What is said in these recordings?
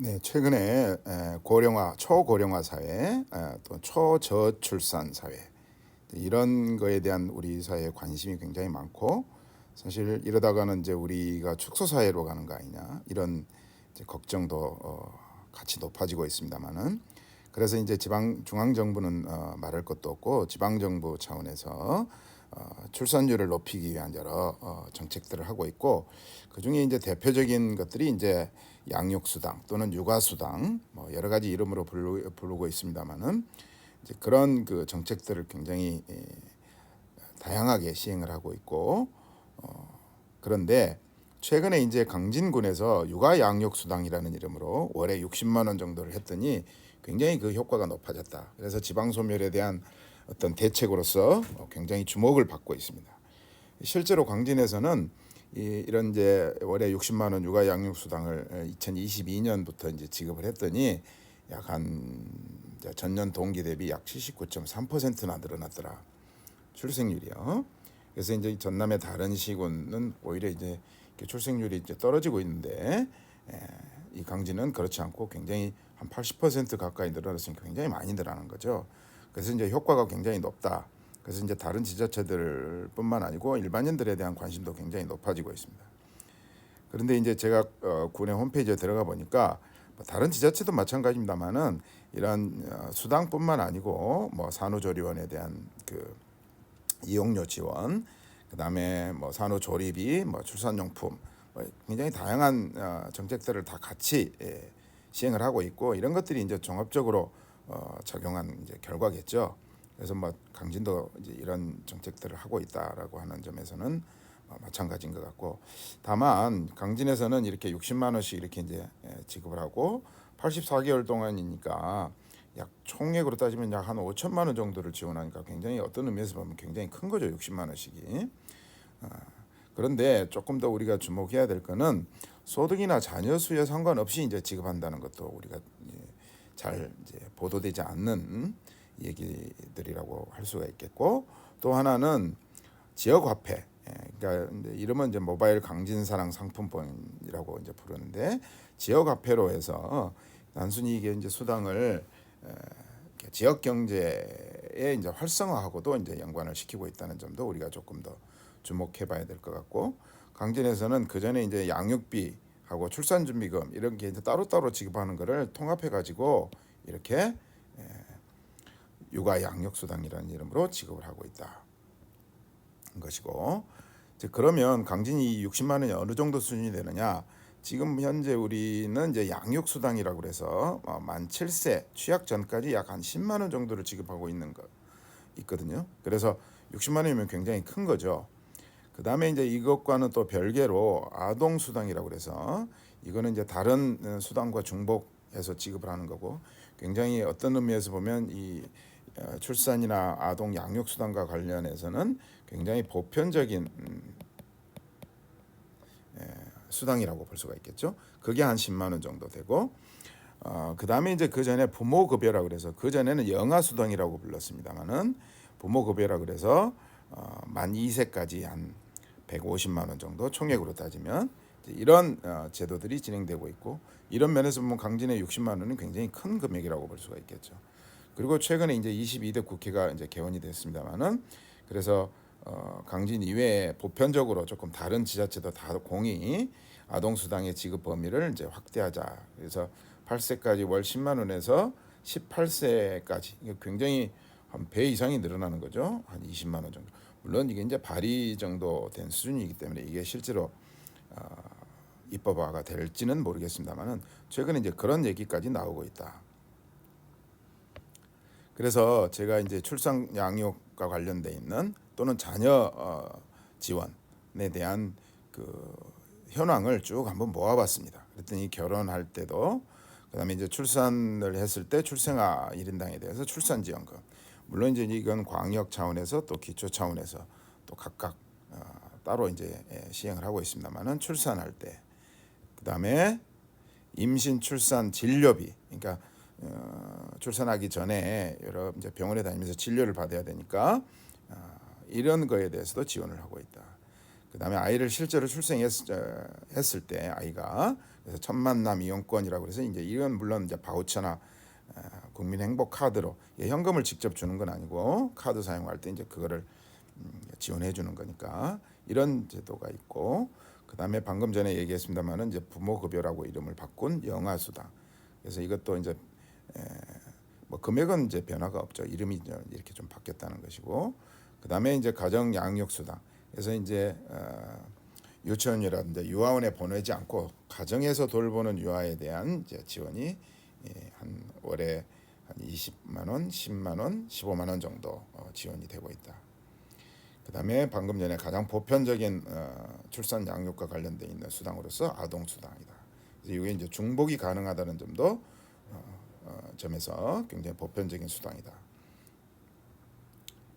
네, 최근에 에, 고령화, 초고령화 사회, 에, 또 초저출산 사회 이런 거에 대한 우리 사회의 관심이 굉장히 많고 사실 이러다가는 이제 우리가 축소 사회로 가는 거 아니냐 이런 이제 걱정도 어, 같이 높아지고 있습니다만은 그래서 이제 지방 중앙 정부는 어, 말할 것도 없고 지방 정부 차원에서 어, 출산율을 높이기 위한 여러 어, 정책들을 하고 있고 그 중에 이제 대표적인 것들이 이제 양육수당 또는 육아수당 뭐 여러 가지 이름으로 부르, 부르고 있습니다만은 이제 그런 그 정책들을 굉장히 에, 다양하게 시행을 하고 있고 어, 그런데 최근에 이제 강진군에서 육아 양육 수당이라는 이름으로 월에 60만 원 정도를 했더니 굉장히 그 효과가 높아졌다. 그래서 지방 소멸에 대한 어떤 대책으로서 어, 굉장히 주목을 받고 있습니다. 실제로 강진에서는 이, 이런 이제 월에 60만 원 육아 양육 수당을 2022년부터 이제 지급을 했더니 약 한 전년 동기 대비 약 79.3%나 늘어났더라. 출생률이요. 그래서 이제 전남의 다른 시군은 오히려 이제 출생률이 이제 떨어지고 있는데 에, 이 강진은 그렇지 않고 굉장히 한 80% 가까이 늘어났으니까 굉장히 많이 늘어나는 거죠. 그래서 이제 효과가 굉장히 높다. 그래서 이제 다른 지자체들뿐만 아니고 일반인들에 대한 관심도 굉장히 높아지고 있습니다. 그런데 이제 제가 어, 군의 홈페이지에 들어가 보니까 뭐 다른 지자체도 마찬가지입니다만은 이런 어, 수당뿐만 아니고 뭐 산후조리원에 대한 그 이용료 지원, 그다음에 뭐 산후조리비, 뭐 출산용품, 뭐 굉장히 다양한 어, 정책들을 다 같이 예, 시행을 하고 있고 이런 것들이 이제 종합적으로 어, 작용한 이제 결과겠죠. 그래서 뭐 강진도 이제 이런 정책들을 하고 있다라고 하는 점에서는 어, 마찬가지인 것 같고 다만 강진에서는 이렇게 60만 원씩 이렇게 이제 예, 지급을 하고 84개월 동안이니까 약 총액으로 따지면 약 한 5천만 원 정도를 지원하니까 굉장히 어떤 의미에서 보면 굉장히 큰 거죠 60만 원씩이 어, 그런데 조금 더 우리가 주목해야 될 거는 소득이나 자녀 수에 상관없이 이제 지급한다는 것도 우리가 이제 잘 이제 보도되지 않는 얘기들이라고 할 수가 있겠고 또 하나는 지역 화폐. 예, 그러니까 이제 이름은 이제 모바일 강진 사랑 상품권이라고 이제 부르는데 지역 화폐로 해서 단순히 이게 이제 수당을 지역 경제의 이제 활성화하고도 이제 연관을 시키고 있다는 점도 우리가 조금 더 주목해봐야 될 것 같고 강진에서는 그 전에 이제 양육비 하고 출산준비금 이런 게 이제 따로따로 지급하는 거를 통합해 가지고 이렇게 에, 육아 양육 수당이라는 이름으로 지급을 하고 있다. 것이고 이제 그러면 강진이 60만 원이 어느 정도 수준이 되느냐? 지금 현재 우리는 이제 양육 수당이라고 그래서 어, 만 7세 취약 전까지 약 한 10만 원 정도를 지급하고 있는 거 있거든요. 그래서 60만 원이면 굉장히 큰 거죠. 그 다음에 이제 이것과는 또 별개로 아동 수당이라고 그래서 이거는 이제 다른 어, 수당과 중복해서 지급을 하는 거고 굉장히 어떤 의미에서 보면 이 어, 출산이나 아동 양육 수당과 관련해서는 굉장히 보편적인 음, 예, 수당이라고 볼 수가 있겠죠. 그게 한 10만 원 정도 되고 어, 그다음에 이제 그 전에 부모 급여라 그래서 그 전에는 영아 수당이라고 불렀습니다만은 부모 급여라 그래서 어, 만 2세까지 한 150만 원 정도 총액으로 따지면 이런 어, 제도들이 진행되고 있고 이런 면에서 보면 강진의 60만 원은 굉장히 큰 금액이라고 볼 수가 있겠죠. 그리고 최근에 이제 22대 국회가 이제 개원이 됐습니다만은 그래서 어, 강진 이외에 보편적으로 조금 다른 지자체도 다 공이 아동 수당의 지급 범위를 이제 확대하자. 그래서 8세까지 월 10만 원에서 18세까지 이게 굉장히 한 배 이상이 늘어나는 거죠. 한 20만 원 정도. 물론 이게 이제 발의 정도 된 수준이기 때문에 이게 실제로 어, 입법화가 될지는 모르겠습니다만은 최근에 이제 그런 얘기까지 나오고 있다. 그래서 제가 이제 출산 양육과 관련돼 있는 또는 자녀 어, 지원에 대한 그 현황을 쭉 한번 모아봤습니다. 그랬더니 결혼할 때도 그다음에 이제 출산을 했을 때 출생아 1인당에 대해서 출산 지원금 물론 이제 이건 광역 차원에서 또 기초 차원에서 또 각각 어, 따로 이제 예, 시행을 하고 있습니다만은 출산할 때 그다음에 임신 출산 진료비 그러니까 어, 출산하기 전에 여러 이제 병원에 다니면서 진료를 받아야 되니까 어, 이런 거에 대해서도 지원을 하고 있다. 그다음에 아이를 실제로 출생했을 때 아이가 그래서 천만남 이용권이라고 해서 이제 이건 물론 이제 바우처나 어, 국민 행복 카드로 예, 현금을 직접 주는 건 아니고 카드 사용할 때 이제 그거를 음, 지원해 주는 거니까 이런 제도가 있고 그다음에 방금 전에 얘기했습니다마는 이제 부모 급여라고 이름을 바꾼 영아 수당. 그래서 이것도 이제 에, 뭐 금액은 이제 변화가 없죠. 이름이 이렇게 좀 바뀌었다는 것이고 그다음에 이제 가정 양육 수당. 그래서 이제 어, 유치원이라든지 유아원에 보내지 않고 가정에서 돌보는 유아에 대한 이제 지원이 예, 한 월에 한 20만 원, 10만 원, 15만 원 정도 어, 지원이 되고 있다. 그다음에 방금 전에 가장 보편적인 어, 출산 양육과 관련돼 있는 수당으로서 아동 수당이다. 이게 이제 중복이 가능하다는 점도 어, 어, 점에서 굉장히 보편적인 수당이다.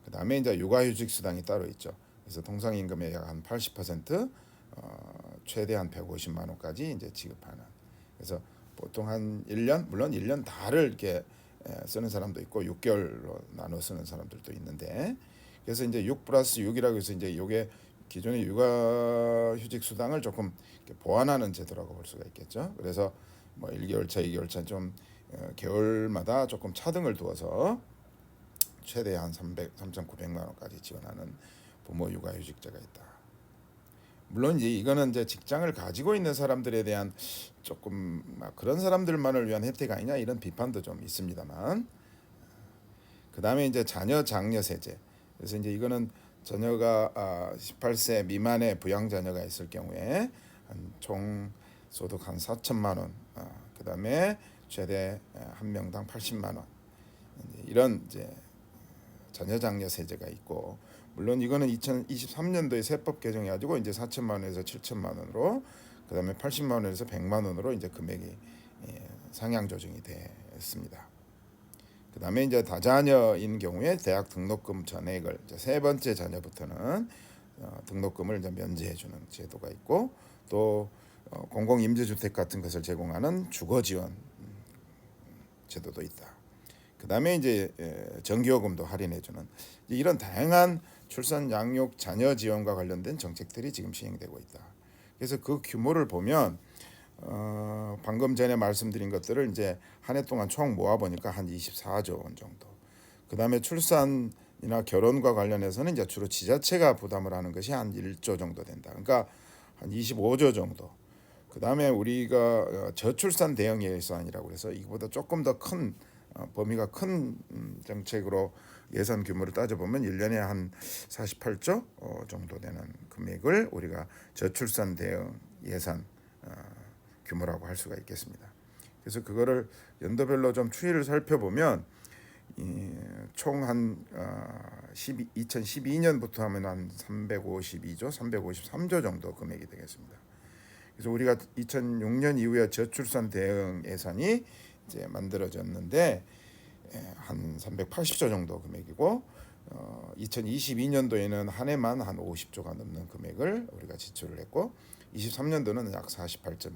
그다음에 이제 육아휴직 수당이 따로 있죠. 그래서 통상 임금의 약 한 80% 어, 최대한 150만 원까지 이제 지급하는. 그래서 보통 한 1년 물론 1년 다를 이렇게 에, 쓰는 사람도 있고 6개월로 나눠 쓰는 사람들도 있는데 그래서 이제 6 플러스 6이라고 해서 이제 요게 기존의 육아휴직 수당을 조금 이렇게 보완하는 제도라고 볼 수가 있겠죠. 그래서 뭐 1개월 차, 2개월 차좀 어, 개월마다 조금 차등을 두어서 최대 한 300, 3,900만 원까지 지원하는 부모 육아휴직자가 있다. 물론 이제 이거는 이제 직장을 가지고 있는 사람들에 대한 조금 막 그런 사람들만을 위한 혜택 아니냐 이런 비판도 좀 있습니다만. 그 다음에 이제 자녀 장려 세제. 그래서 이제 이거는 자녀가 아, 18세 미만의 부양 자녀가 있을 경우에 한 총 소득 한 4천만 원, 아, 그 다음에 최대 한 명당 80만 원. 이런 이제 자녀 장려 세제가 있고 물론 이거는 2023년도에 세법 개정해가지고 이제 4천만 원에서 7천만 원으로 그다음에 80만 원에서 100만 원으로 이제 금액이 예, 상향 조정이 됐습니다. 그다음에 이제 다자녀인 경우에 대학 등록금 전액을 세 번째 자녀부터는 어, 등록금을 이제 면제해 주는 제도가 있고 또 어, 공공 임대주택 같은 것을 제공하는 주거 지원 음, 제도도 있다. 그다음에 이제 에, 전기요금도 할인해 주는 이런 다양한 출산 양육 자녀 지원과 관련된 정책들이 지금 시행되고 있다. 그래서 그 규모를 보면 어, 방금 전에 말씀드린 것들을 이제 한 해 동안 총 모아 보니까 한 24조 원 정도. 그다음에 출산이나 결혼과 관련해서는 이제 주로 지자체가 부담을 하는 것이 한 1조 정도 된다. 그러니까 한 25조 정도. 그다음에 우리가 어, 저출산 대응 예산이라고 해서 이거보다 조금 더 큰 범위가 큰 음, 정책으로 예산 규모를 따져보면 1년에 한 48조 어, 정도 되는 금액을 우리가 저출산 대응 예산 어, 규모라고 할 수가 있겠습니다. 그래서 그거를 연도별로 좀 추이를 살펴보면 총한 어, 2012년부터 하면 한 352조, 353조 정도 금액이 되겠습니다. 그래서 우리가 2006년 이후에 저출산 대응 예산이 이제 만들어졌는데 예, 한 380조 정도 금액이고 어, 2022년도에는 한 해만 한 50조가 넘는 금액을 우리가 지출을 했고 23년도는 약 48.2